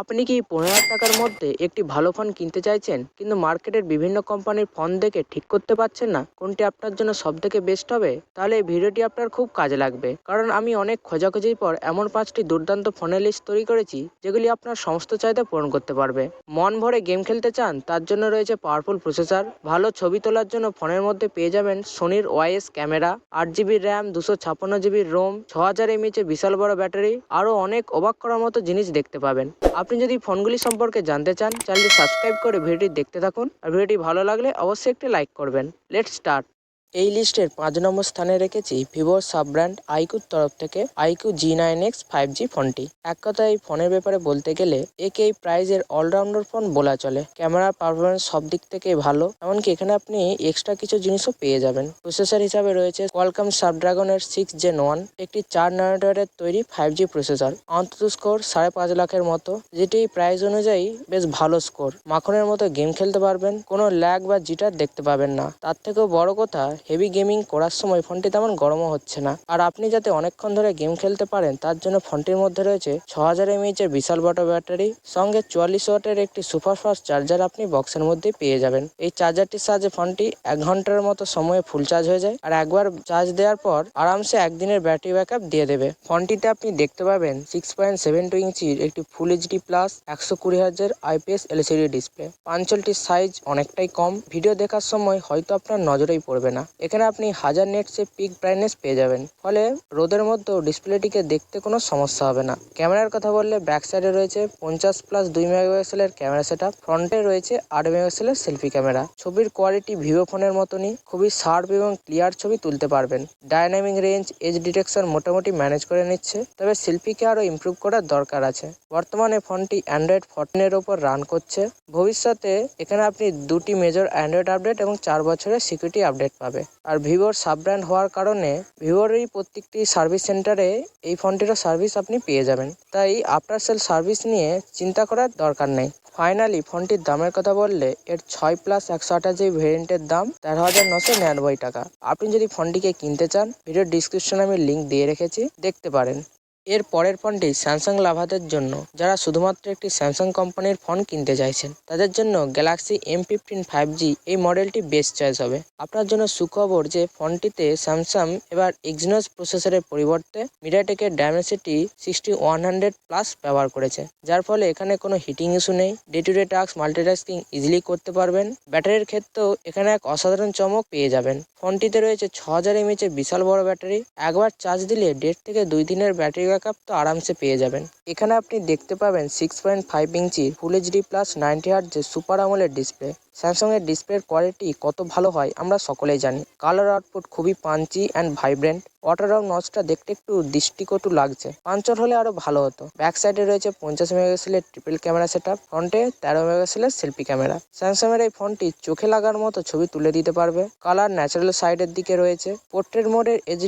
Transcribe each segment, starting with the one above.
আপনি কি পনেরো হাজার টাকার মধ্যে একটি ভালো ফোন কিনতে চাইছেন? কিন্তু মার্কেটের বিভিন্ন কোম্পানির ফোন দেখে ঠিক করতে পারছেন না। কোনটি আপনার জন্য সব থেকে বেস্ট হবে? তাহলে এই ভিডিওটি আপনার খুব কাজে লাগবে। কারণ আমি অনেক খোঁজাখুঁজির পর এমন পাঁচটি দুর্দান্ত ফোনের লিস্ট তৈরি করেছি, যেগুলি আপনার সমস্ত চাহিদা পূরণ করতে পারবে। মন ভরে গেম খেলতে চান, তার জন্য রয়েছে পাওয়ারফুল প্রসেসর ভালো ছবি তোলার জন্য ফোনের মধ্যে পেয়ে যাবেন সোনির ওয়াইএস ক্যামেরা আট জিবি র্যাম দুশো ছাপ্পান্ন জিবি রোম ছ হাজার এমএচের বিশাল বড় ব্যাটারি আরও অনেক অবাক করার মতো জিনিস দেখতে পাবেন। আপনি যদি ফোনগুলি সম্পর্কে জানতে চান, চ্যানেলটি সাবস্ক্রাইব করে ভিডিওটি দেখতে থাকুন। আর ভিডিওটি ভালো লাগলে অবশ্যই একটি লাইক করবেন। Let start. এই লিস্টের পাঁচ নম্বর স্থানে রেখেছি ভিভোর সাব ব্র্যান্ড আইকুর তরফ থেকে iQOO Z nine X five G ফোনটি। এক কথায় এই ফোনের ব্যাপারে বলতে গেলে একে এই প্রাইজের অলরাউন্ডার ফোন বলা চলে। ক্যামেরার পারফরমেন্স সব দিক থেকে ভালো, এমনকি এখানে আপনি এক্সট্রা কিছু জিনিসও পেয়ে যাবেন। প্রসেসর হিসাবে রয়েছে কোয়ালকাম সাবড্রাগনের সিক্স জেন ওয়ান একটি চার ন্যানোমিটারের তৈরি ফাইভ জি প্রসেসর অন্তত স্কোর সাড়ে পাঁচ লাখের মতো, যেটি প্রাইস অনুযায়ী বেশ ভালো স্কোর মাখনের মতো গেম খেলতে পারবেন, কোনো ল্যাগ বা জিটার দেখতে পাবেন না। তার থেকেও বড় কথা হেভি গেমিং করার সময় ফোনটি তেমন গরমও হচ্ছে না। আর আপনি যাতে অনেকক্ষণ ধরে গেম খেলতে পারেন, তার জন্য ফোনটির মধ্যে রয়েছে ছ হাজার এমএইচের বিশাল বড় ব্যাটারি, সঙ্গে চুয়াল্লিশ ওয়াটের একটি সুপারফাস্ট চার্জার আপনি বক্সের মধ্যে পেয়ে যাবেন। এই চার্জারটির সাহায্যে ফোনটি এক ঘণ্টার মতো সময়ে ফুল চার্জ হয়ে যায় আর একবার চার্জ দেওয়ার পর আরামসে একদিনের ব্যাটারি ব্যাকআপ দিয়ে দেবে। ফোনটিতে আপনি দেখতে পাবেন সিক্স পয়েন্ট সেভেন টু ইঞ্চির একটি ফুল এইচডি প্লাস একশো কুড়ি হাজার আইপিএস এলসিডি ডিসপ্লে পাঞ্চলটির সাইজ অনেকটাই কম। ভিডিও দেখার সময় হয়তো আপনার নজরেই পড়বে না। এখানে আপনি হাজার নেটসে পিক ব্রাইটনেস পেয়ে যাবেন। ফলে রোদের মধ্যেও ডিসপ্লেটিকে দেখতে কোনো সমস্যা হবে না। ক্যামেরার কথা বললে ব্যাক সাইডে রয়েছে পঞ্চাশ প্লাস দুই মেগাপিক্সেলের ক্যামেরা সেট ফ্রন্টে রয়েছে আট মেগাপিক্সেলের সেলফি ক্যামেরা ছবির কোয়ালিটি ভিভো ফোনের মতনই। খুবই শার্প এবং ক্লিয়ার ছবি তুলতে পারবেন। ডাইনামিক রেঞ্জ এজ ডিটেকশন মোটামুটি ম্যানেজ করে নিচ্ছে। তবে সেলফিকে আরও ইমপ্রুভ করার দরকার আছে। বর্তমানে ফোনটি অ্যান্ড্রয়েড ফোরটিনের ওপর রান করছে। ভবিষ্যতে এখানে আপনি দুটি মেজর অ্যান্ড্রয়েড আপডেট এবং চার বছরের সিকিউরিটি আপডেট পাবে আর ভিভোর সাব ব্র্যান্ড হওয়ার কারণে ভিভোর এই প্রত্যেকটি সার্ভিস সেন্টারে এই ফোনটিরও সার্ভিস আপনি পেয়ে যাবেন। তাই আফটার সেল সার্ভিস নিয়ে চিন্তা করার দরকার নেই। ফাইনালি ফোনটির দামের কথা বললে এর ছয় প্লাস একশো আঠাশ জিবি ভেরিয়েন্টের দাম তেরো হাজার নশো নিরানব্বই টাকা। আপনি যদি ফোনটিকে কিনতে চান, ভিডিওর ডিসক্রিপশনে আমি লিঙ্ক দিয়ে রেখেছি, দেখতে পারেন। এর পরের ফোনটি স্যামসাং লাভাদের জন্য, যারা শুধুমাত্র একটি স্যামসাং কোম্পানির ফোন কিনতে চাইছেন। তাদের জন্য Galaxy M fifteen five G এই মডেলটি বেস্ট চয়েস হবে। আপনার জন্য সুখবর যে ফোনটিতে স্যামসাং এবার এক্সিনোস প্রসেসরের পরিবর্তে মিডিয়াটেকের Dimensity sixty one hundred plus ব্যবহার করেছে, যার ফলে এখানে কোনো হিটিং ইস্যু নেই। Day to day task multitasking easily করতে পারবেন। ব্যাটারির ক্ষেত্রেও এখানে এক অসাধারণ চমক পেয়ে যাবেন। ফোনটিতে রয়েছে ছ হাজার এমএচের বিশাল বড় ব্যাটারি। একবার চার্জ দিলে দেড় থেকে দুই দিনের ব্যাটারি ব্যাকআপ তো আরামসে পেয়ে যাবেন। এখানে আপনি দেখতে পাবেন six point five inch full HD plus ninety hertz যে সুপার আমলের ডিসপ্লে স্যামসাংয়ের ডিসপ্লের কোয়ালিটি কত ভালো হয় আমরা সকলেই জানি। কালার আউটপুট খুবই punchy and vibrant water of নচটা দেখতে একটু দৃষ্টিকটু লাগছে। পাঞ্চর হলে আরও ভালো হতো। ব্যাক সাইডে রয়েছে পঞ্চাশ মেগাপিক্সেলের ট্রিপল ক্যামেরা সেট আপ ফ্রন্টে তেরো মেগাপিক্সেলের সেলফি ক্যামেরা স্যামসাংয়ের এই ফোনটি চোখে লাগার মতো ছবি তুলে দিতে পারবে। কালার ন্যাচারাল সাইডের দিকে রয়েছে। পোর্ট্রেট মোডের এজ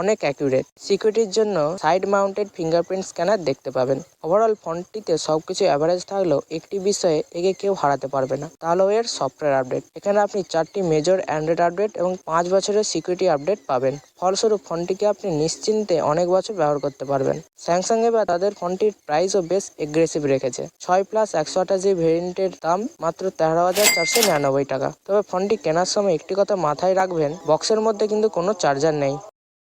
অনেক অ্যাকুরেট সিকিউরিটির জন্য সাইড মাউন্টেড ফিঙ্গারপ্রিন্ট স্ক্যানার দেখতে পাবেন। ওভারঅল ফোনটিতে সবকিছু অ্যাভারেজ থাকলেও একটি বিষয়ে একে কেউ হারাতে পারবে না। তাহলে এর সফটওয়্যার আপডেট। এখানে আপনি চারটি মেজর অ্যান্ড্রয়েড আপডেট এবং পাঁচ বছরের সিকিউরিটি আপডেট পাবেন। ফলস্বরূপ ফোনটিকে আপনি নিশ্চিন্তে অনেক বছর ব্যবহার করতে পারবেন। স্যামসাং এবার তাদের ফোনটির প্রাইসও বেশ এগ্রেসিভ রেখেছে। ছয় প্লাস একশো আঠাশ ভেরিয়েন্টের দাম মাত্র তেরো হাজার চারশো নিরানব্বই টাকা। তবে ফোনটি কেনার সময় একটি কথা মাথায় রাখবেন বক্সের মধ্যে কিন্তু কোনো চার্জার নেই।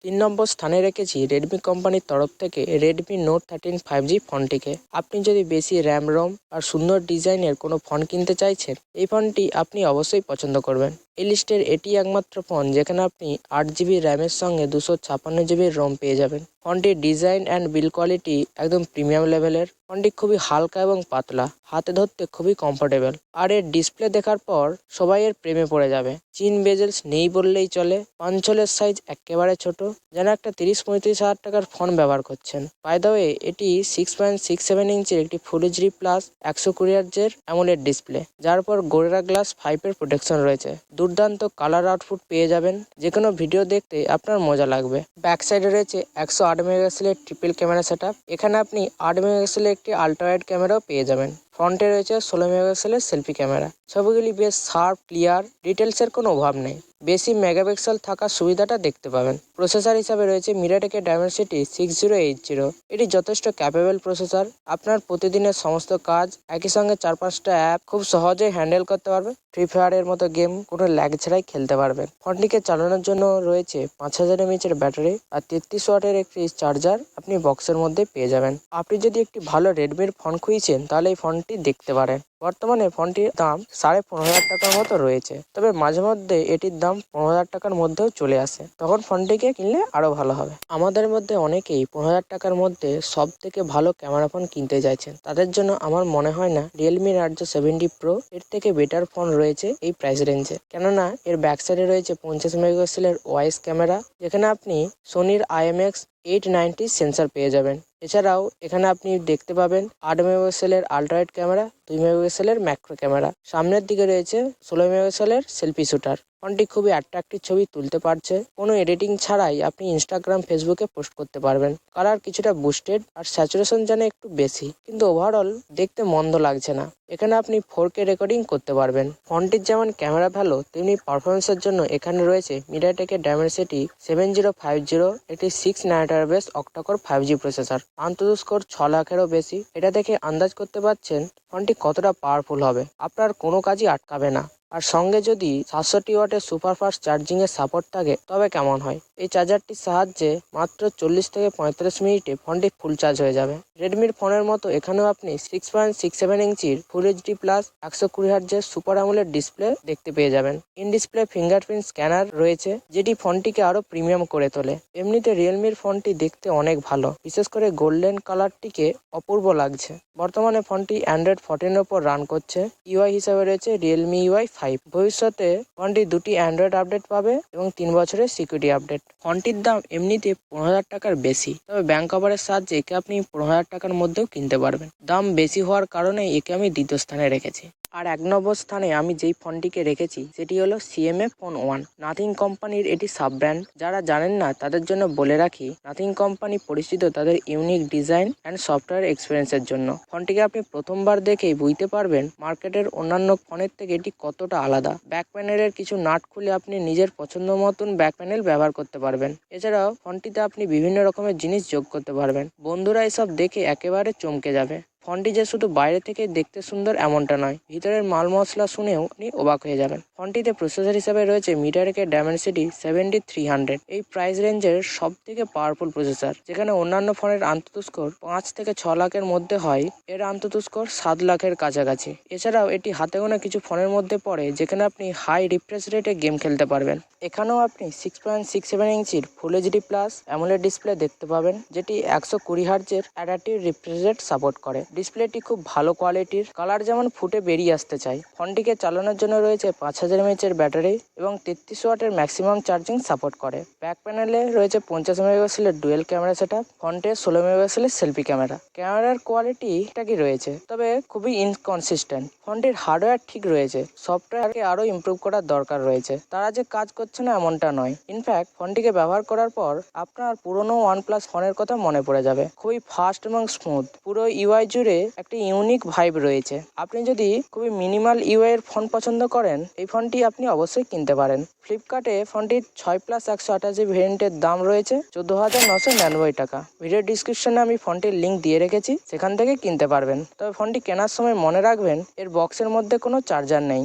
তিন নম্বর স্থানে রেখেছি রেডমি কোম্পানির তরফ থেকে Redmi Note thirteen five G ফোনটিকে। আপনি যদি বেশি র্যাম রম আর সুন্দর ডিজাইনের কোনো ফোন কিনতে চাইছেন, এই ফোনটি আপনি অবশ্যই পছন্দ করবেন। এই লিস্টের এটি একমাত্র ফোন যেখানে আপনি আট জিবি র্যামের সঙ্গে দুশো ছাপান্ন জিবির রম পেয়ে যাবেন। ফোনটির ডিজাইন অ্যান্ড বিল কোয়ালিটি একদম প্রিমিয়াম লেভেলের ফোনটি খুবই হালকা এবং পাতলা, হাতে ধরতে খুবই কমফোর্টেবল আর এর ডিসপ্লে দেখার পর সবাই এর প্রেমে পড়ে যাবে। চিন বেজেলস নেই বললেই চলে। পাঞ্চলের সাইজ একেবারে ছোট, যেন একটা তিরিশ পঁয়ত্রিশ হাজার টাকার ফোন ব্যবহার করছেন। বাই দ্য ওয়ে এটি সিক্স পয়েন্ট সিক্স সেভেন ইঞ্চির একটি ফুল এইচডি প্লাস একশো কুড়ি হার্জের অ্যামোলেড ডিসপ্লে যার পর গোরেরা গ্লাস ফাইভের প্রোটেকশন রয়েছে। দুর্দান্ত কালার আউটপুট পেয়ে যাবেন। যে কোনো ভিডিও দেখতে আপনার মজা লাগবে। ব্যাক সাইডে রয়েছে একশো আট মেগাপিক্সেলের ট্রিপল ক্যামেরা সেট এখানে আপনি আট মেগাপিক্সেলের একটি আল্ট্রাওয়াইড ক্যামেরাও পেয়ে যাবেন। ফ্রন্টে রয়েছে ষোলো মেগাপিক্সেলের সেলফি ক্যামেরা। ছবিগুলি বেশ শার্প, ক্লিয়ার ডিটেলসের কোনো অভাব নেই। বেশি মেগাপিক্সেল থাকার সুবিধাটা দেখতে পাবেন। প্রসেসর হিসাবে রয়েছে মিরাটেকের Dimensity six zero eight zero. এটি যথেষ্ট ক্যাপেবল প্রসেসর। আপনার প্রতিদিনের সমস্ত কাজ একই সঙ্গে চার পাঁচটা অ্যাপ খুব সহজেই হ্যান্ডেল করতে পারবে। ফ্রি ফায়ারের মতো গেম কোনো ল্যাগ ছাড়াই খেলতে পারবেন। ফোনটিকে চালানোর জন্য রয়েছে পাঁচ হাজার এমএচের ব্যাটারি আর তেত্রিশ ওয়াটের একটি চার্জার আপনি বক্সের মধ্যে পেয়ে যাবেন। আপনি যদি একটি ভালো রেডমির ফোন খুঁজছেন, তাহলে এই ফোনটি দেখতে পারেন। বর্তমানে ফোনটির দাম সাড়ে পনেরো হাজার টাকার মতো রয়েছে। তবে মাঝে মধ্যে এটির দাম পনেরো হাজার টাকার মধ্যেও চলে আসে। তখন ফোনটিকে কিনলে আরও ভালো হবে। আমাদের মধ্যে অনেকেই পনেরো হাজার টাকার মধ্যে সব থেকে ভালো ক্যামেরা ফোন কিনতে চাইছেন। তাদের জন্য আমার মনে হয় না রিয়েলমি নার্জো সেভেন্টি প্রো এর থেকে বেটার ফোন রয়েছে এই প্রাইস রেঞ্জে কেননা এর ব্যাক সাইডে রয়েছে পঞ্চাশ মেগাপিক্সেলের ওয়াইস ক্যামেরা যেখানে আপনি সোনির আইএমএক্স এইট নাইনটি সেন্সার পেয়ে যাবেন। এছাড়াও এখানে আপনি দেখতে পাবেন আট মেগাপিক্সেলের আল্ট্রাইট ক্যামেরা দুই মেগাপিক্সেলের ম্যাক্রো ক্যামেরা সামনের দিকে রয়েছে ষোলো মেগাপিক্সেলের সেলফি শুটার ফোনটি খুবই অ্যাট্রাকটিভ ছবি তুলতে পারছে। কোনো এডিটিং ছাড়াই আপনি ইনস্টাগ্রাম ফেসবুকে পোস্ট করতে পারবেন। কালার কিছুটা বুস্টেড আর স্যাচুরেশন যেন একটু বেশি। কিন্তু ওভারঅল দেখতে মন্দ লাগছে না। এখানে আপনি ফোর কে রেকর্ডিং করতে পারবেন। ফোনটির যেমন ক্যামেরা ভালো, তেমনি পারফরমেন্সের জন্য এখানে রয়েছে মিডিয়াটেকের Dimensity seven zero five zero একটি six nighter base octacore five G processor আন্তঃ স্কোর ছ লাখেরও বেশি। এটা দেখে আন্দাজ করতে পারছেন ফোনটি কতটা পাওয়ারফুল হবে। আপনার কোনো কাজই আটকাবে না। আর সঙ্গে যদি সাতষট্টি ওয়াটের সুপারফাস্ট চার্জিংয়ের সাপোর্ট থাকে, তবে কেমন হয়? এই চার্জারটির সাহায্যে মাত্র চল্লিশ থেকে পঁয়তাল্লিশ মিনিটে ফোনটি ফুল চার্জ হয়ে যাবে। রেডমির ফোনের মতো এখানেও আপনি সিক্স পয়েন্ট সিক্স সেভেন ইঞ্চির ফুল এইচডি প্লাস একশো কুড়ি হার্জের সুপার আমলের ডিসপ্লে দেখতে পেয়ে যাবেন। ইন ডিসপ্লে ফিঙ্গারপ্রিন্ট স্ক্যানার রয়েছে, যেটি ফোনটিকে আরও প্রিমিয়াম করে তোলে। এমনিতে রিয়েলমির ফোনটি দেখতে অনেক ভালো, বিশেষ করে গোল্ডেন কালারটিকে অপূর্ব লাগছে। বর্তমানে ফোনটি অ্যান্ড্রয়েড ফোরটিনের ওপর রান করছে। ইউআই হিসাবে রয়েছে রিয়েলমি ইউআই ফাইভ ভবিষ্যতে ফোনটি দুটি অ্যান্ড্রয়েড আপডেট পাবে এবং তিন বছরের সিকিউরিটি আপডেট। ফোনটির দাম এমনিতে পনেরো হাজার টাকার বেশি, তবে ব্যাংক কভারের সাহায্যে একে আপনি পনেরো হাজার টাকার মধ্যেও কিনতে পারবেন। দাম বেশি হওয়ার কারণে একে আমি দ্বিতীয় স্থানে রেখেছি। আর এক নম্বর স্থানে আমি যেই ফোনটিকে রেখেছি, সেটি হলো সিএমএ ফোন ওয়ান নাথিং কোম্পানির এটি সাব ব্র্যান্ড যারা জানেন না, তাদের জন্য বলে রাখি নাথিং কোম্পানি পরিচিত তাদের ইউনিক ডিজাইন অ্যান্ড সফটওয়্যার এক্সপিরিয়েন্সের জন্য। ফোনটিকে আপনি প্রথমবার দেখেই বুঝতে পারবেন মার্কেটের অন্যান্য ফোনের থেকে এটি কতটা আলাদা। ব্যাক প্যানেলের কিছু নাট খুলে আপনি নিজের পছন্দ মতন ব্যাক প্যানেল ব্যবহার করতে পারবেন। এছাড়াও, ফোনটিতে আপনি বিভিন্ন রকমের জিনিস যোগ করতে পারবেন। বন্ধুরা এসব দেখে একেবারে চমকে যাবে। ফোনটি যে শুধু বাইরে থেকে দেখতে সুন্দর এমনটা নয়, ভিতরের মাল মশলা শুনেও আপনি অবাক হয়ে যাবেন। ফোনটিতে প্রসেসর হিসেবে রয়েছে মিটারেকের ডায়মেনসিটি সেভেন্টি থ্রি হান্ড্রেড এই প্রাইস রেঞ্জের সব থেকে পাওয়ারফুল প্রসেসর যেখানে অন্যান্য ফোনের আন্তত স্কোর পাঁচ থেকে ছ লাখের মধ্যে হয়, এর আন্তত স্কোর সাত লাখের কাছাকাছি। এছাড়াও এটি হাতে গোনা কিছু ফোনের মধ্যে পড়ে, যেখানে আপনি হাই রিফ্রেশ রেটে গেম খেলতে পারবেন। এখানেও আপনি সিক্স পয়েন্ট সিক্স সেভেন ইঞ্চির full HD plus AMOLED display দেখতে পাবেন, যেটি একশো কুড়ি হার্জের অ্যাডাপটিভ রিফ্রেশ রেট সাপোর্ট করে। ডিসপ্লেটি খুব ভালো কোয়ালিটির। কালার যেমন ফুটে বেরিয়ে আসতে চায়। ফোনটিকে চালানোর জন্য রয়েছে পাঁচ হাজার এমএচের ব্যাটারি এবং তেত্রিশ ওয়াটের ম্যাক্সিমাম চার্জিং সাপোর্ট করে। ব্যাক প্যানেলে রয়েছে পঞ্চাশ মেগাপিক্সেলের ডুয়েল ক্যামেরা সেট আপ ফ্রন্টে ষোলো মেগাপিক্সেলের সেলফি ক্যামেরা ক্যামেরার কোয়ালিটিটা কি রয়েছে? তবে খুবই ইনকনসিস্টেন্ট ফোনটির হার্ডওয়্যার ঠিক রয়েছে। সফটওয়্যারকে আরও ইমপ্রুভ করার দরকার রয়েছে। তারা যে কাজ করছে না এমনটা নয়। ইনফ্যাক্ট ফোনটিকে ব্যবহার করার পর আপনার পুরনো ওয়ান ওয়ানপ্লাস ফোনের কথা মনে পড়ে যাবে। খুবই ফাস্ট এবং স্মুথ পুরো ইউআই জুড়ে একটি ইউনিক ভাইব রয়েছে। আপনি যদি খুবই মিনিমাল ইউআইয়ের ফোন পছন্দ করেন, এই ফোনটি আপনি অবশ্যই কিনতে পারেন। ফ্লিপকার্টে ফোনটির ছয় প্লাস একশো আঠাশি ভেরিয়েন্টের দাম রয়েছে, চোদ্দ হাজার নশো নিরানব্বই টাকা। ভিডিও ডিসক্রিপশনে আমি ফোনটির লিঙ্ক দিয়ে রেখেছি, সেখান থেকে কিনতে পারবেন। তবে ফোনটি কেনার সময় মনে রাখবেন, এর বক্সের মধ্যে কোনো চার্জার নেই।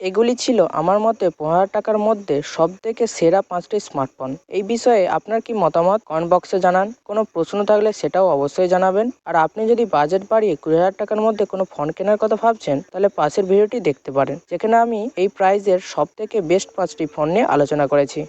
এগুলি ছিল আমার মতে পনেরো টাকার মধ্যে সব থেকে সেরা পাঁচটি স্মার্টফোন। এই বিষয়ে আপনার কি মতামত? কমেন্ট বক্সে জানান। কোনো প্রশ্ন থাকলে সেটাও অবশ্যই জানাবেন। আর আপনি যদি বাজেট বাড়িয়ে কুড়ি হাজার টাকার মধ্যে কোনো ফোন কেনার কথা ভাবছেন, তাহলে পাশের ভিডিওটি দেখতে পারেন, যেখানে আমি এই প্রাইজের সব থেকে বেস্ট পাঁচটি ফোন নিয়ে আলোচনা করেছি।